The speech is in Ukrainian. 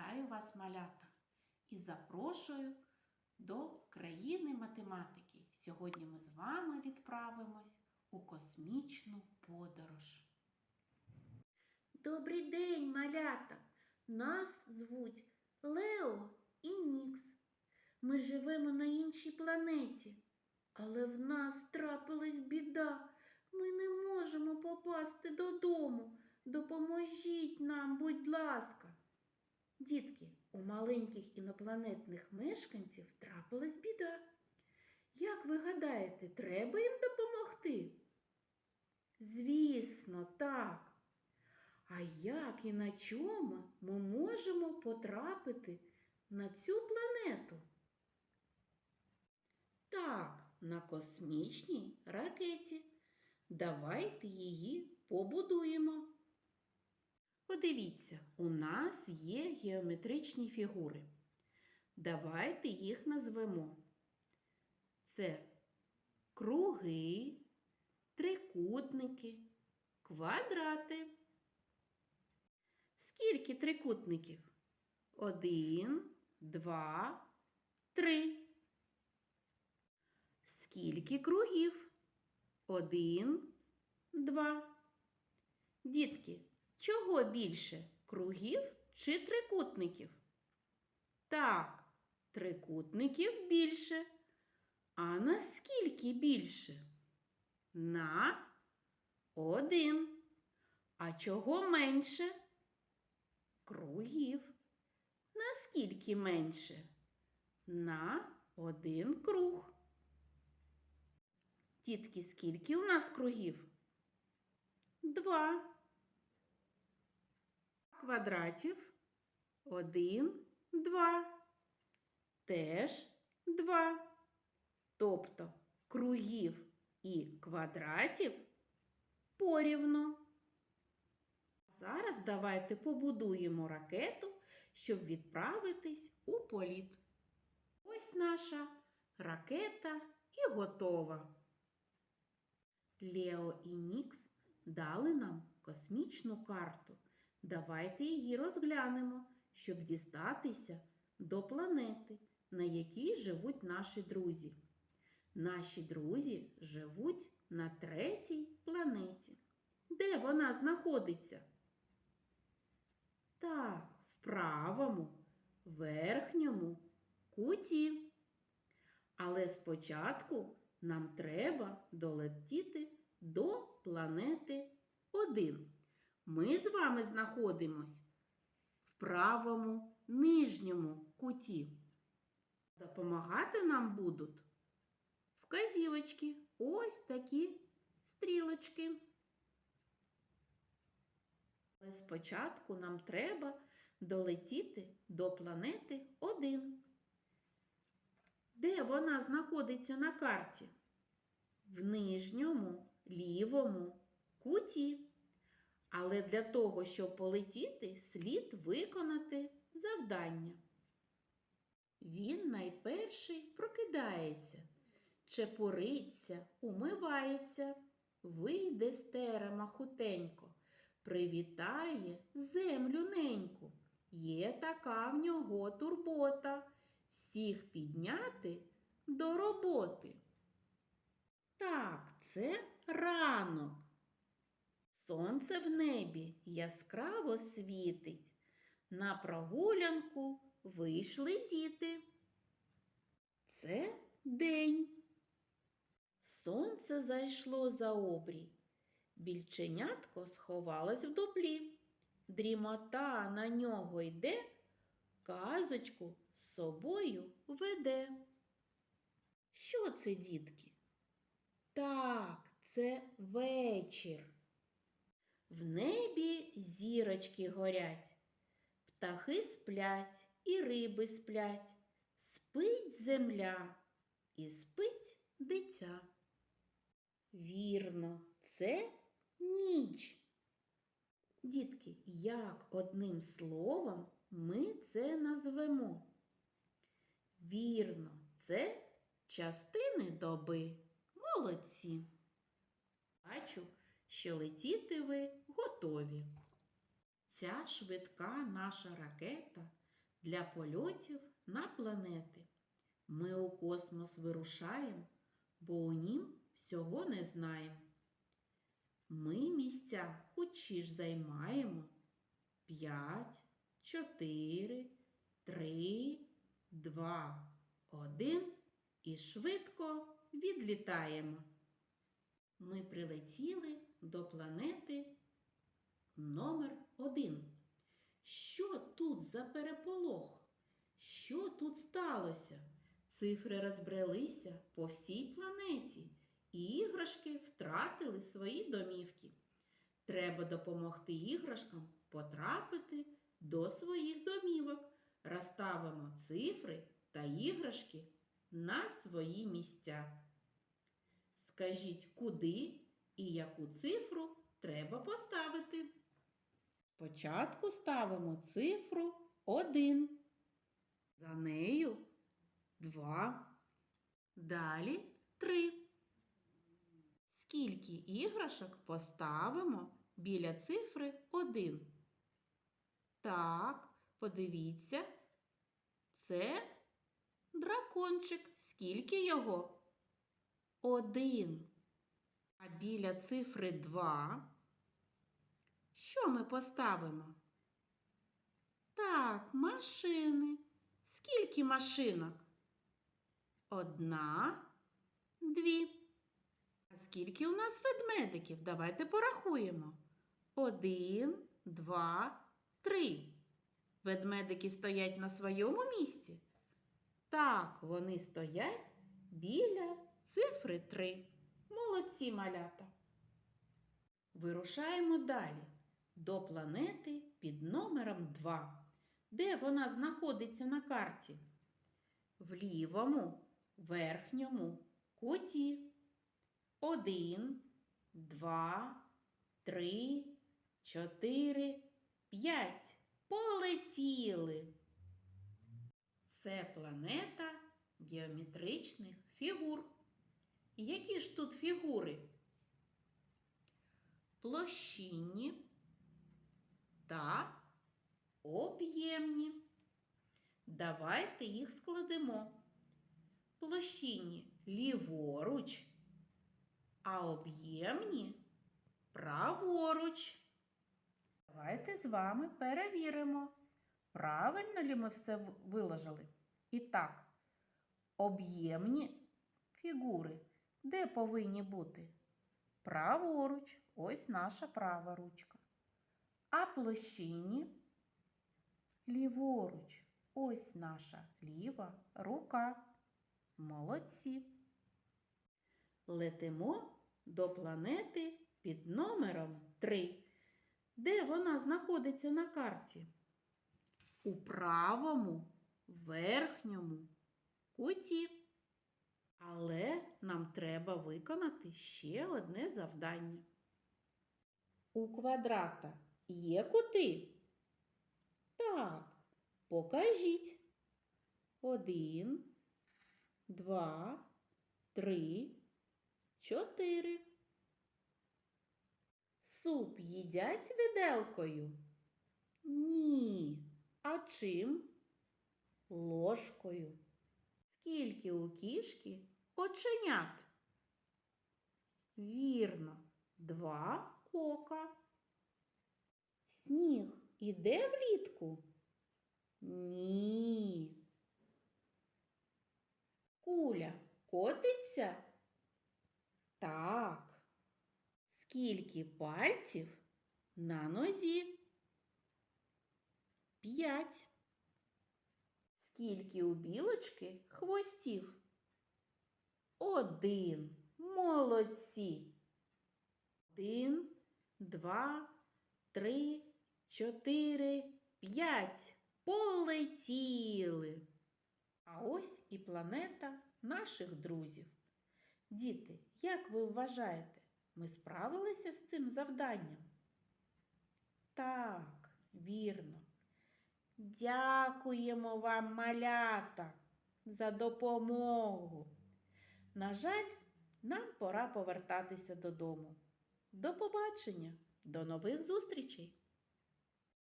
Вітаю вас, малята, і запрошую до країни математики. Сьогодні ми з вами відправимось у космічну подорож. Добрий день, малята! Нас звуть Лео і Нікс. Ми живемо на іншій планеті, але в нас трапилась біда. Ми не можемо попасти додому. Допоможіть нам, будь ласка. Дітки, у маленьких інопланетних мешканців трапилась біда. Як ви гадаєте, треба їм допомогти? Звісно, так. А як і на чому ми можемо потрапити на цю планету? Так, на космічній ракеті. Давайте її побудуємо. Подивіться, у нас є геометричні фігури. Давайте їх назвемо. Це круги, трикутники, квадрати. Скільки трикутників? Один, два, три. Скільки кругів? Один, два. Дітки, чого більше? Кругів чи трикутників? Так, трикутників більше. А наскільки більше? На один. А чого менше? Кругів. Наскільки менше? На один круг. Дітки, скільки у нас кругів? Два. Квадратів. Один, два. Теж два. Тобто кругів і квадратів порівну. Зараз давайте побудуємо ракету, щоб відправитись у політ. Ось наша ракета і готова. Лео і Нікс дали нам космічну карту. Давайте її розглянемо, щоб дістатися до планети, на якій живуть наші друзі. Наші друзі живуть на третій планеті. Де вона знаходиться? Так, в правому, верхньому куті. Але спочатку нам треба долетіти до планети 1. Ми з вами знаходимось в правому нижньому куті. Допомагати нам будуть вказівочки, ось такі стрілочки. Але спочатку нам треба долетіти до планети 1. Де вона знаходиться на карті? В нижньому лівому куті. Але для того, щоб полетіти, слід виконати завдання. Він найперший прокидається, чепуриться, умивається, вийде з терема хутенько, привітає землю неньку. Є така в нього турбота всіх підняти до роботи. Так, це ранок. Сонце в небі яскраво світить. На прогулянку вийшли діти. Це день. Сонце зайшло за обрій. Більченятко сховалось в дуплі. Дрімота на нього йде, казочку з собою веде. Що це, дітки? Так, це вечір. В небі зірочки горять, птахи сплять і риби сплять, спить земля і спить дитя. Вірно, це ніч. Дітки, як одним словом ми це назвемо? Вірно, це частини доби. Молодці. Бачу, що летіти ви готові. Ця швидка наша ракета для польотів на планети. Ми у космос вирушаємо, бо у нім всього не знаємо. Ми місця хочі ж займаємо. П'ять, чотири, три, два, один і швидко відлітаємо. Ми прилетіли до планети номер один. Що тут за переполох? Що тут сталося? Цифри розбрелися по всій планеті, і іграшки втратили свої домівки. Треба допомогти іграшкам потрапити до своїх домівок. Розставимо цифри та іграшки на свої місця. Скажіть, куди і яку цифру треба поставити. Спочатку ставимо цифру 1. За нею 2. Далі 3. Скільки іграшок поставимо біля цифри 1? Так, подивіться. Це дракончик. Скільки його? Один. А біля цифри 2 що ми поставимо? Так, машини. Скільки машинок? Одна, дві. А скільки у нас ведмедиків? Давайте порахуємо. Один, два, три. Ведмедики стоять на своєму місці? Так, вони стоять біля цифри 3. Молодці малята. Вирушаємо далі до планети під номером 2. Де вона знаходиться на карті? В лівому верхньому куті. Один, два, три, чотири, п'ять. Полетіли. Це планета геометричних фігур. Які ж тут фігури? Площинні та об'ємні. Давайте їх складемо. Площинні ліворуч, а об'ємні праворуч. Давайте з вами перевіримо, правильно ли ми все виложили. І так, об'ємні фігури де повинні бути? Праворуч, ось наша права ручка. А площинні ліворуч, ось наша ліва рука. Молодці. Летимо до планети під номером 3. Де вона знаходиться на карті? У правому верхньому куті. Але нам треба виконати ще одне завдання. У квадрата є кути? Так, покажіть. Один, два, три, чотири. Суп їдять виделкою? Ні. А чим? Ложкою. Скільки у кішки оченят? Вірно, два ока. Сніг іде влітку? Ні. Куля котиться? Так. Скільки пальців на нозі? П'ять. Скільки у білочки хвостів? Один. Молодці. Один, два, три, чотири, п'ять. Полетіли. А ось і планета наших друзів. Діти, як ви вважаєте, ми справилися з цим завданням? Так, вірно. Дякуємо вам, малята, за допомогу. На жаль, нам пора повертатися додому. До побачення, до нових зустрічей!